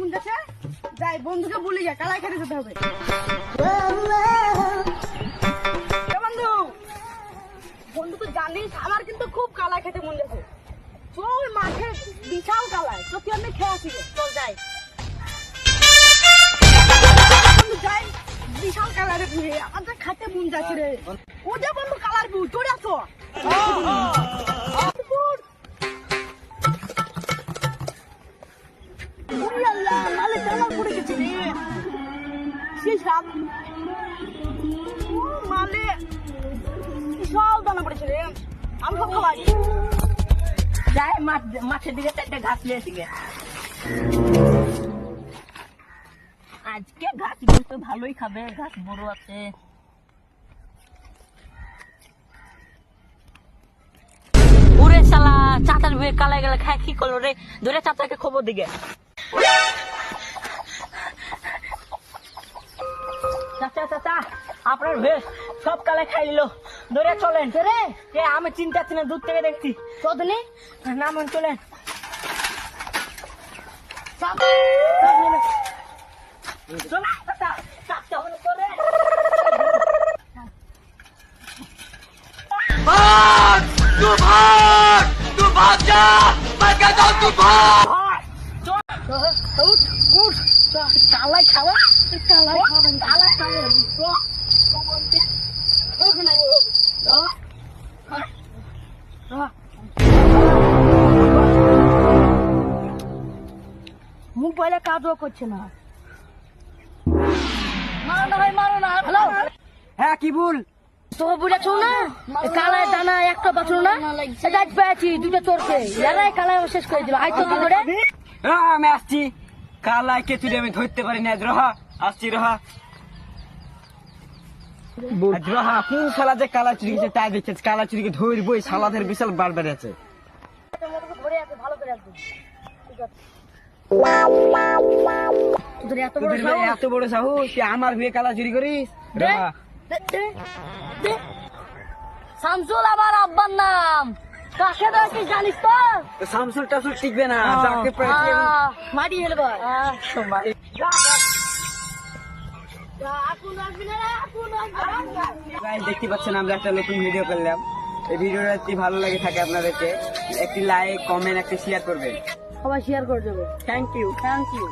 মন যাচ্ছে যাই, বন্ধুকে বলি যা, কালাই খেতে যেতে হবে। বন্ধু বন্ধু তো জানিস, আমার কিন্তু খুব কালাই খেতে মন যাচ্ছে। চল মাঠে বিশাল কালাই, তো তুই আমি খেয়ে আসি। চল, যাই। যাই, বিশাল কালারে বুঝে আমাদের খাতে মন যাচ্ছে রে। ও যে বন্ধু, কালার বু চলে আসো। মাঠের দিকে। আজকে ঘাস তো ভালোই খাবে, ঘাস বড় আছে। চাচার বিয়ে কালাই গেলে খায়, কি করল রে? ধরে চাচাকে খবর দিকে। চাচা চাচা আপনার ভেস সব কালে খাই নিল ধরে চলেন রে এ আমি চিন্তা আছি না দূর থেকে দেখছি চোদনি নামন চলেন চাপ, চাপ নেমে। চল, চাচা, চাপতে হবে না, চলেন। भाग तू भाग तू भाग जा मैं कहता हूँ तू भाग কালাই খাওয়া কালাই কাজও করছে না হ্যাঁ কি ভুল? তো বুঝেছ না? কালায় দানা একটা বাঁচলো না? পেয়েছি, দুটো এরাই কালায় শেষ করে দিল। আই তো কি আমি আসছি। তুই আমি ধরতে পারি না রহা আসছি রহা রহা কোন শালা যে কালা চুরি গেছে তাই দেখছে কালা চুরিকে ধরবই শালাদের বিশাল বার আছে এত বড় সাহস? সাহু তুই আমার বিয়ে কালা চুরি করিস। শামসুল আমার আব্বার নাম। কাকে জানিস তো? শামসুল টাসুল টিকবে না যাকে মাটি হেলবো দেখতে পাচ্ছেন আমরা একটা নতুন ভিডিও করলাম। এই ভিডিওটা যদি ভালো লাগে থাকে আপনাদেরকে একটি লাইক কমেন্ট একটি শেয়ার করবেন। সবাই শেয়ার করে দেবো। Thank you thank you